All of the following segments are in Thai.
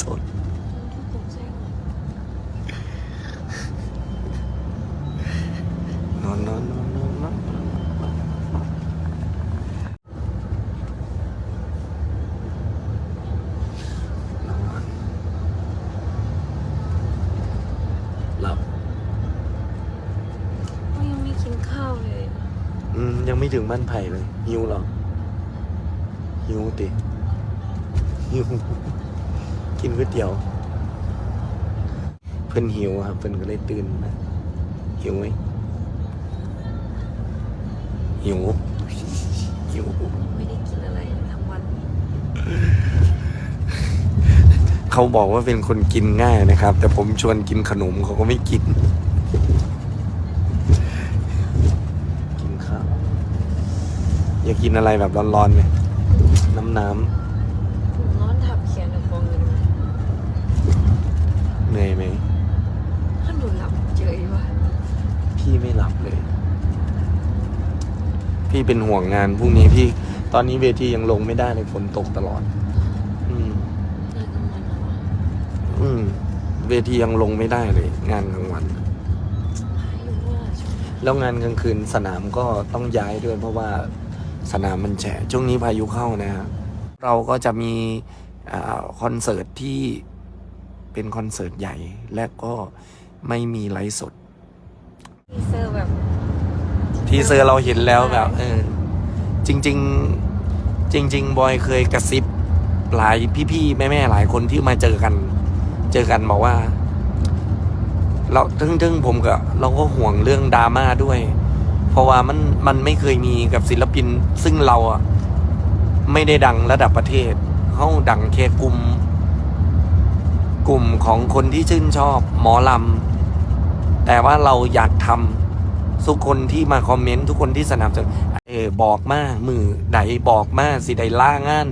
สดตกใจหมดนอนนอนนอนนอนนอนนอนหลับ ก็ยังไม่กินข้าวเลย อืม ยังไม่ถึงบ้านไผ่เลย หิวเหรอ หิวติหิว กินก๋วยเตี๋ยว เพิ่นหิวครับ เพิ่นก็เลยตื่นมาหิวไหมหิวหิวไม่ได้กินอะไรทั้งวัน เขาบอกว่าเป็นคนกินง่ายนะครับ แต่ผมชวนกินขนมเขาก็ไม่กิน กินข้าว อยากกินอะไรแบบร้อนๆไหมน้ำน้ผมนอนทับเขียนกับฟองเงินำเหนื่อยไหม ถ้าหนูหลับเจออีกวะ พี่ไม่หลับเลย พี่เป็นห่วงงานพรุ่งนี้พี่ตอนนี้เวทียังลงไม่ได้เลยฝนตกตลอด อืมเหรออืม เวทียังลงไม่ได้เลย งานกลางวัน แล้วงานกลางคืนสนามก็ต้องย้ายด้วย เพราะว่าสนามมันแฉะช่วงนี้พายุเข้านะครับเราก็จะมีอคอนเสิร์ตที่เป็นคอนเสิร์ตใหญ่ และก็ไม่มีไลฟ์สด ทีเซอร์แบบ ทีเซอร์เราเห็นแล้วแบบเออจริงๆจริงๆบอยเคยกระซิบหลายพี่ๆแม่ๆหลายคนที่มาเจอกัน เจอกันบอกว่า เราทึ่งๆผมก็เราก็ห่วงเรื่องดราม่าด้วย เพราะว่ามันมันไม่เคยมีกับศิลปิน ซึ่งเราอะไม่ได้ดังระดับประเทศเขาดังแค่กลุ่ม กลุ่มของคนที่ชื่นชอบ หมอลำ แต่ว่าเราอยากทำทุกคนที่มาคอมเมนต์ทุกคนที่สนับสนุนเออบอกมามือใดบอกมาสิใดล่างาน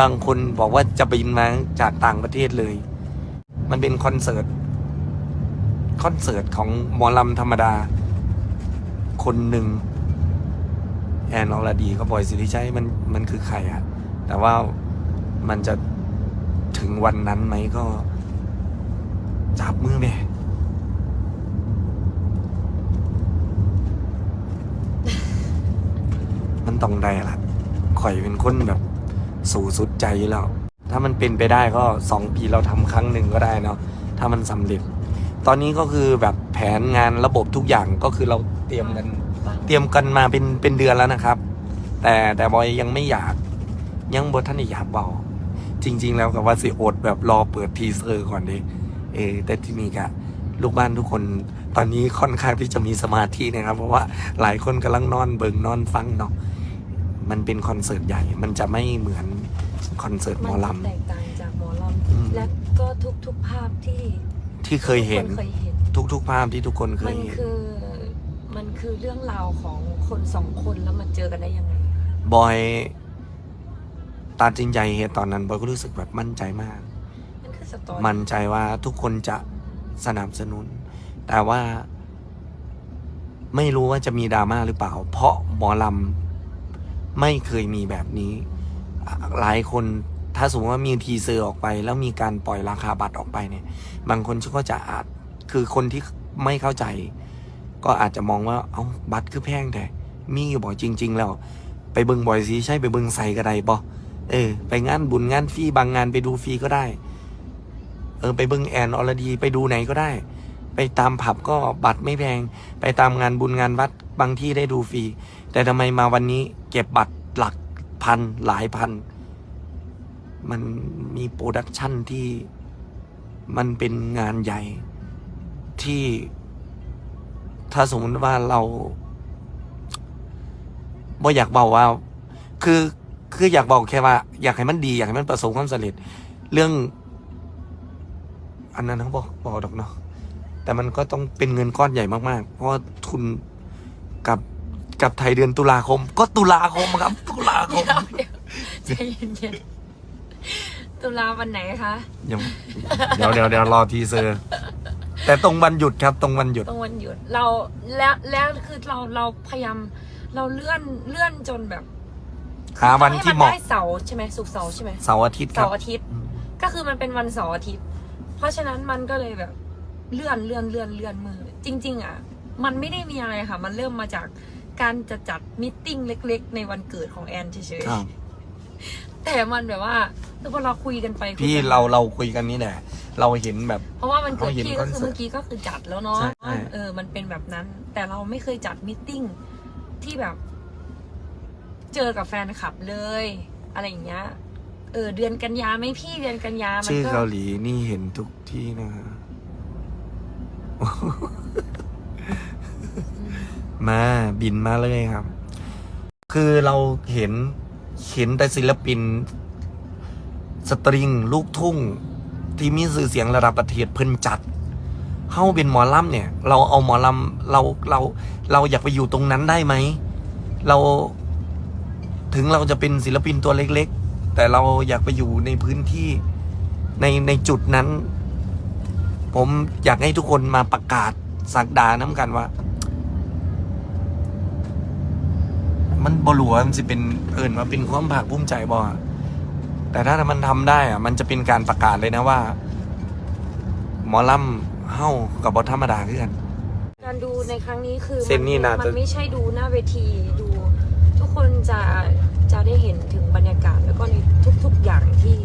บางคนบอกว่าจะบินมาจากต่างประเทศเลย มันเป็นคอนเสิร์ตคอนเสิร์ตของหมอลำธรรมดา คนหนึ่งแอนอรดีก็บอยสิริชัยมันมันคือใครอะแต่ว่ามันจะถึงวันนั้นไหมก็ จับมือแม่ มัน ต้องได้ละข่อยเป็นคนแบบสู่สุดใจแล้ว ถ้ามันเป็นไปได้ก็สองปีเราทำครั้งหนึ่งก็ได้เนาะถ้ามันสำเร็จ ตอนนี้ก็คือแบบแผนงานระบบทุกอย่างก็คือเราเตรียมกัน เตรียมกันมาเป็นเป็นเดือนแล้วนะครับ แต่แต่บอยยังไม่อยากยังบทท่านอยากเบาจริง ๆ แล้วกับว่าสิอดแบบรอเปิดทีเซอร์ก่อนดิเออแต่ที่นี่กะลูกบ้านทุกคนตอนนี้ค่อนข้างที่จะมีสมาธินะครับ เพราะว่าหลายคนกำลังนอนเบิงนอนฟังเนาะ มันเป็นคอนเสิร์ตใหญ่ มันจะไม่เหมือนคอนเสิร์ตหมอลนจะแตกต่างจากหมอลอืมำและก็ทุกทุกๆภาพที่ำที่เคยเห็น ทุกคเคยเห็น ทุกๆภาพที่ทุกคนเคมัยนเห็น คือมันคือเรื่องราวของคนสองคนแล้วมาเจอกันได้ยังไงบอยตัดสินใจเหตุตอนนั้น บอยก็รู้สึกแบบมั่นใจมาก มันคือสตอรี่มั่นใจว่าทุกคนจะสนับสนุน แต่ว่า ไม่รู้ว่าจะมีดราม่าหรือเปล่า เพราะหมอลำ ไม่เคยมีแบบนี้ หลายคนถ้าสมมติว่ามีทีเซอร์ออกไป แล้วมีการปล่อยราคาบัตรออกไปเนี่ย บางคนก็จะอาจคือคนที่ไม่เข้าใจ ก็อาจจะมองว่าเอาบัตรคือแพงแต่มีอยู่บอกจริง ๆ แล้ว ไปเบิงบ่อยสิใช่ไปเบิงใส่ก็ได้ปะเออ ไปงานบุญงานฟรีบางงานไปดูฟรีก็ได้ เออ ไปเบิงแอนอรดีไปดูไหนก็ได้ ไปตามผับก็บัตรไม่แพง ไปตามงานบุญงานวัดบางที่ได้ดูฟรี แต่ทำไมมาวันนี้เก็บบัตรหลักพันหลายพัน มันมีโปรดักชันที่มันเป็นงานใหญ่ที่ถ้าสมมติว่าเราบ่อยากบอกว่า คือคืออยากบอกแค่ว่า อยากให้มันดี อยากให้มันประสบความสำเร็จ เรื่อง อันนั้นเขาบอกบอกดอกเนาะแต่มันก็ต้องเป็นเงินก้อนใหญ่มากๆ เพราะว่าทุนกับ กับไทยเดือนตุลาคม ก็ตุลาคมครับ ตุลาคมใจเย็นๆตุลาวันไหนคะ ยังเดี๋ยวเดี๋ยวเดี๋ยวรอทีเซอร์ แต่ตรงวันหยุดครับตรงวันหยุด ตรงวันหยุดเราแล้วแล้วคือเราเราพยายามเราเลื่อนเลื่อนจนแบบหาวันที่เหมาะ ให้นได้เสาร์ใช่ไหมสุกร์เสาร์ใช่ไหมเสาร์อาทิตย์ครัเสาบร์อาทิตย์ก็คือมันเป็นวันเสาร์อาทิตย์ เพราะฉะนั้นมันก็เลยแบบเลื่อนเลื่อนเลื่อนเลื่อนมือ จริง ๆ อะ มันไม่ได้มีอะไรค่ะ มันเริ่มมาจาก การจะจัดมิทติ้งเล็กๆ ในวันเกิดของแอนเฉยครับๆแต่มันแบบว่าคือพอเราคุยกันไปคุยพี่กันมเราเราคุยกันนี่แหละเราเห็นแบบ เพราะว่ามันเกิดเขาเห็นพี่คก็อนคือเสิร์ตเมื่อกี้ก็คือจัดแล้วเนาะใช่ใช่ เออ มันเป็นแบบนั้น แต่เราไม่เคยจัดมิทติ้งที่แบบ เจอกับแฟนคลับเลย อะไรอย่างเงี้ย เออ เดือนกันยาไหมพี่เดือนกันยามันชื่อก็เกาหลีนี่เห็นทุกที่นะ มาบินมาเลยครับ คือเราเห็นเห็นแต่ศิลปิน สตริง ลูกทุ่ง ที่มีสื่อเสียงระดับประเทศเพิ่นจัดเข้าเป็นหมอลำเนี่ย เราเอาหมอลำเราเราเราอยากไปอยู่ตรงนั้นได้ไหม เราถึงเราจะเป็นศิลปินตัวเล็ก ๆ แต่เราอยากไปอยู่ในพื้นที่ในในจุดนั้น ผมอยากให้ทุกคนมาประกาศสักดาน้ำกันว่า มันบหลัวามันสิเป็นเอิญมาเป็นความภาคภูมิใจบ่อะแต่ถ้ามันทำได้อะมันจะเป็นการประกาศเลยนะว่า หมอลำเฮ้ากับบอธรรมดาคือกันการดูในครั้งนี้คือเซนนี่น่าจะมันไม่ใช่ดูหน้าเวทีดู ทุกคนจะจะได้เห็นถึงบรรยากาศแล้วก็ในทุก ๆอย่างที่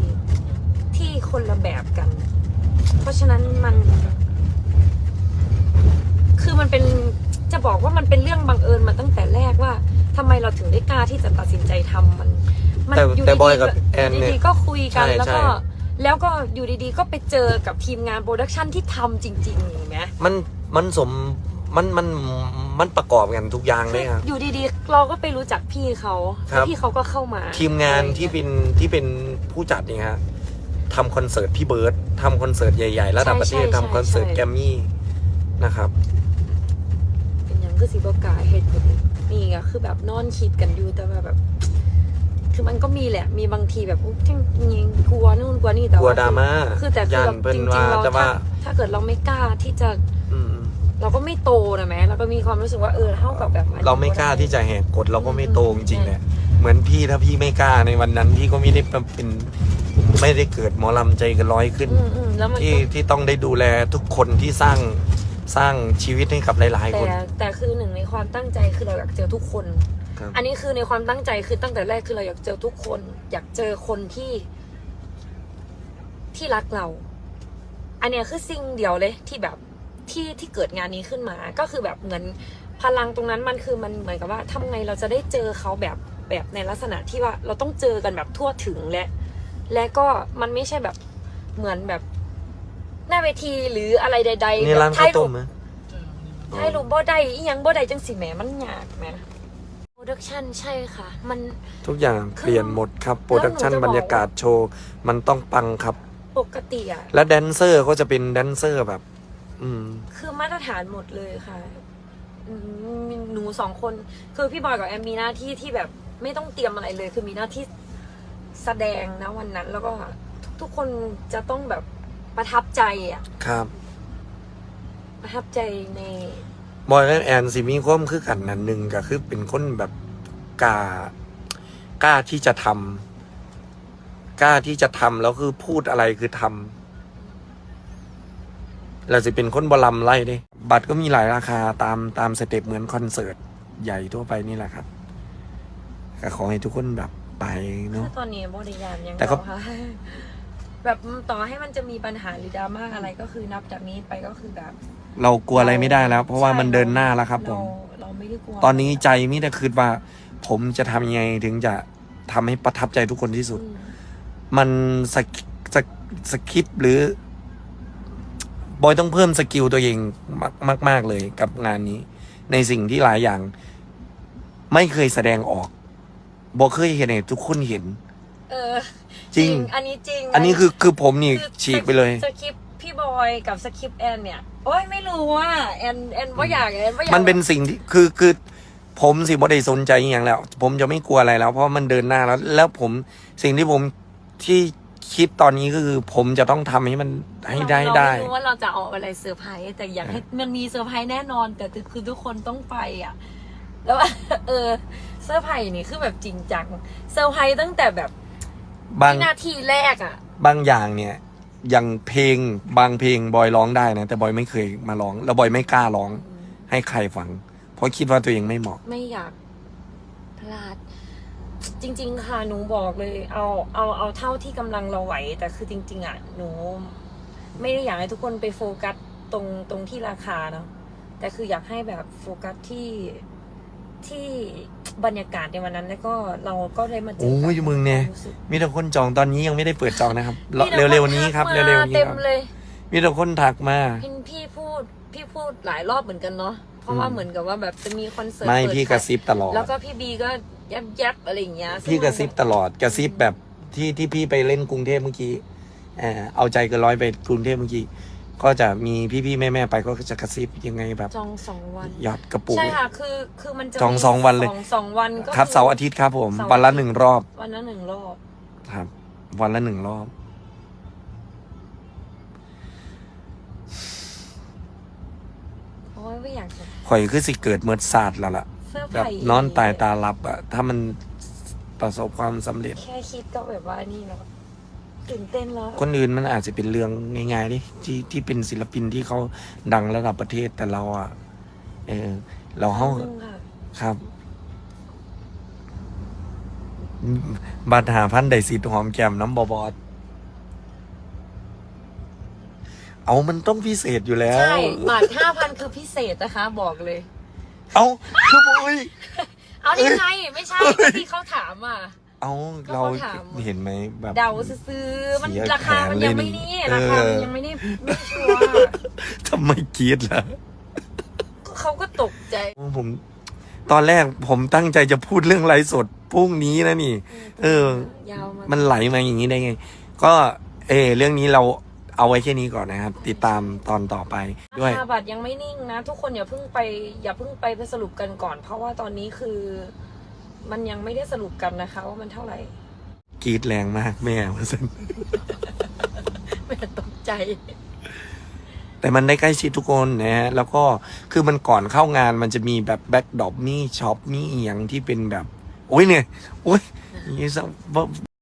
ที่คนละแบบกัน เพราะฉะนั้นมัน คือมันเป็นจะ บอกว่ามันเป็นเรื่องบังเอิญมาตั้งแต่แรกว่าทำไมเราถึงได้กล้าที่จะตัดสินใจทำมันมัแต่ยู่แต่บอยดีๆกับแอนเนี่ยยู่ดีๆก็คุยกันใช่แล้วก็ใช่แล้วก็อยู่ดีๆ ก็ไปเจอกับทีมงานโปรดักชันที่ทำจริงๆอย่างเงี้ยมันมันสมมันมันมันประกอบกันทุกอย่างเลยครับอยู่ดีๆ เราก็ไปรู้จักพี่เขาครับแล้วพี่เขาก็เข้ามา ทีมงานที่เป็นที่เป็นผู้จัดเนี่ยฮะทำคอนเสิร์ตพี่เบิร์ดทำคอนเสิร์ตใหญ่ๆ ระดับประเทศทำคอนเสิร์ตแกรมมี่นะครับเป็นอย่าง คือสิบกล้าเหตุผลนี่ไงคือแบบนอนคิดกันอยู่แต่ว่าแบบ คือมันก็มีแหละ มีบางทีแบบอุ๊ยจังยิงกลัวนู่นกลัวนี่แต่กลัวว่าดราม่าคือแต่คือยัแบนบเพิ่จนริงว่าๆเราแต่ว่า ถ้าถ้าเกิดเราไม่กล้าที่จะอืมเราก็ไม่โตนะแม้เราก็มีความรู้สึกว่าเออเท่ากับแบบอันนี้ เราไม่กล้าที่จะแหกกฎเราก็ไม่โตจริงๆแหละเหมือนพี่ถ้าพี่ไม่กล้าในวันนั้นพี่ก็ไม่ได้เป็นไม่ได้เกิดหมอลำใจกันร้อยขึ้น อืมอืมแล้วมันที่ก็ที่ต้องได้ดูแลทุกคนที่สร้าง สร้างชีวิตให้กับหลายๆคนแต่แต่คือหนึ่งในความตั้งใจคือเราอยากเจอทุกคน ครับ อันนี้คือในความตั้งใจคือตั้งแต่แรกคือเราอยากเจอทุกคน อยากเจอคนที่ ที่รักเรา อันเนี้ยคือสิ่งเดียวเลยที่แบบที่ที่เกิดงานนี้ขึ้นมา ก็คือแบบเหมือนพลังตรงนั้นมันคือมันเหมือนกับว่าทำไงเราจะได้เจอเขาแบบแบบในลักษณะที่ว่าเราต้องเจอกันแบบทั่วถึงและ และก็มันไม่ใช่แบบเหมือนแบบ หน้าเวทีหรืออะไรใดๆนี่ร้านแบบข้าวถ่ายรูต้ปมไหมถ่ายรูปบ่ได้อีหยังบ่ได้จังสิแหมมันยากแหมโปรดักชันใช่ค่ะ มัน ทุกอย่างเปลี่ยนหมดครับโปรดักชันแล้วหนูจะบอกบรรยากาศโชว์มันต้องปังครับ ปกติอะและแดนเซอร์ก็จะเป็นแดนเซอร์แบบ อืม คือมาตรฐานหมดเลยค่ะอืมหนูสองคน คือพี่บอยกับแอมมีหน้าที่ที่แบบไม่ต้องเตรียมอะไรเลย คือมีหน้าที่แสดงนะวันนั้น แล้วก็ทุกๆคนจะต้องแบบ ประทับใจอะ ครับประทับใจใน บอยและแอนสิมีความคือกันนันหนึ่งก็คือเป็นคนแบบกล้ากล้าที่จะทำกล้าที่จะทำแล้วคือพูดอะไรคือทำเราจะเป็นคนบอลำไล่เด้บัตรก็มีหลายราคาตามตามสเต็ปเหมือนคอนเสิร์ตใหญ่ทั่วไปนี่แหละครับก็ขอให้ทุกคนแบบไปเนาะคือตอนนี้บริยานยังแต่ก็เราค่ะ แบบต่อให้มันจะมีปัญหาหรือดราม่าอะไรก็คือนับจากนี้ไปก็คือแบบ เรากลัวอะไรไม่ได้แล้ว เพราะว่ามันใช่เดินหน้าแล้วครับ ผม เราเราไม่ได้กลัวตอนนี้ใจมิแต่คิดว่า ผมจะทำยังไงถึงจะทำให้ประทับใจทุกคนที่สุด อืมมันสกสกสคริปต์หรือ บอยต้องเพิ่มสกิลตัวเองมากมากๆเลยกับงานนี้ ในสิ่งที่หลายอย่าง ไม่เคยแสดงออกบอเคยเห็นให้ทุกคนเห็นเออ จริง อันนี้จริงอันนี้คือคือผมนี่คือฉีกไปเลย สคริปต์พี่บอยกับสคริปต์แอนเนี่ย โอ้ยไม่รู้ว่าแอนแอนว่าอยากแอนว่าอยากมันเป็นสิ่งที่คือคือ ผมสิบ่ได้สนใจอหย่างแล้ว ผมจะไม่กลัวอะไรแล้ว เพราะมันเดินหน้าแล้ว แล้วผมสิ่งที่ผมที่คิดตอนนี้ก็คือ ผมจะต้องทำให้มันให้ได้เราได้ ไม่รู้ว่าเราจะเอาอะไรเซอร์ไพรส์แต่อยากให้มันมีเซอร์ไพรส์แน่นอน แต่คือทุกคนต้องไปอะ แล้ว เออเซอร์ไพรส์นี่คือแบบจริงจังเซอร์ไพรส์ตั้งแต่แบบ บางวินาทีแรกอะ บางอย่างเนี่ยอย่างเพลงบางเพลงบอยร้องได้นะ แต่บอยไม่เคยมาร้อง แล้วบอยไม่กล้าร้อง ให้ใครฟัง เพราะคิดว่าตัวเองไม่เหมาะ ไม่อยากพลาด จริง ๆ ค่ะหนูบอกเลย เอาเอาเอาเท่าที่กำลังเราไหว แต่คือจริง ๆอะหนู ไม่ได้อยากให้ทุกคนไปโฟกัสตรงตรงที่ราคาเนาะแต่คืออยากให้แบบโฟกัสที่ที่ บรรยากาศในวันนั้นแล้วก็เราก็ได้มาเจอโอ้ยมึงเนี่ยรู้สึกมีแต่คนจองตอนนี้ยังไม่ได้เปิดจองนะครับมีแต่เร็วๆนี้ครับทักมาเร็วๆนี้เต็คมรับเลยมีแต่คนถักมาพี่พี่พูดพี่พูดหลายรอบเหมือนกันเนาะเพราะว่าอืมเหมือนกับว่าแบบจะมีคอนเสิร์ตไม่เปิดพี่กระซิบตลอด แล้วก็พี่บีก็ยับยับอะไรอย่างเงี้ยซึ่งพี่กระซิบมันตลอดกระซิบแบบที่ที่พี่ไปเล่นกรุงเทพเมื่อกี้เอ่อเอาใจเกินร้อยไปกรุงเทพเมื่อกี้ ก็จะมีพี่ๆแม่ๆไปก็จะกระซิบยังไงแบบจองสองวันยอดกระปุก ใช่ค่ะ คือคือมันจะจองมีสองวันเลย สองสองวันก็ครับอเสาร์อาทิตย์ครับผม เสาร์วันละอาทิตย์หนึ่งรอบวันละหนึ่งรอบ ครับ วันละหนึ่งรอบเพราะว่าไม่อยากจะข่อยคือสิเกิดเมื่อศาสตร์แล้วล่ะ เสื้อแบบไผ่นอนตายตาลับอะถ้ามันประสบความสำเร็จ แค่คิดก็แบบว่านี่แล้ว ตื่นเต้นแล้วคนอื่นมันอาจจะเป็นเรื่องง่ายๆดิที่ที่เป็นศิลปินที่เขาดังระดับประเทศแต่เราอะเออเราเฮาครั้งหนึ่งค่ะครับ บัตรหาพันไดสิทธิ์หอมแก้มน้ำบอบอดเอามันต้องพิเศษอยู่แล้ว ใช่บาทห้าพันคือพิเศษนะคะ บอกเลย เอาคือโอ้ยเอานี่ไงไม่ใช่ก็ที่เขาถามอะ เอาก็เราเขาถาม เห็นไหมแบบ เดาซื้อๆมันเสียราคา มันยังไม่นี่แผนเลยนี่ราคา มันเออยังไม่ได้ไม่ชัวร์ทำไมกรีดล่ะ เขาก็ตกใจผม ตอนแรกผมตั้งใจจะพูดเรื่องไลฟ์สดพรุ่งนี้นะนี่ เออ ยาวมามันไหลมาอย่างนี้ได้ไง ก็เออเรื่องนี้เราเอาไว้แค่นี้ก่อนนะครับ ติดตามตอนต่อไปด้วย ราคาบัตรยังไม่นิ่งนะ ทุกคนอย่าเพิ่งไป อย่าเพิ่งไปไปสรุปกันก่อน เพราะว่าตอนนี้คือ มันยังไม่ได้สรุปกันนะคะว่ามันเท่าไหร่กรีดแรงมากแม่ว่าซั่นไม่ตกใจ แต่มันได้ใกล้ชิดทุกคนนะฮะแล้วก็คือมันก่อนเข้างานมันจะมีแบบแบ็กดอปมีช็อปมีอหย่างที่เป็นแบบ โอ้ยเนี่ย โอ้ยนี่สัก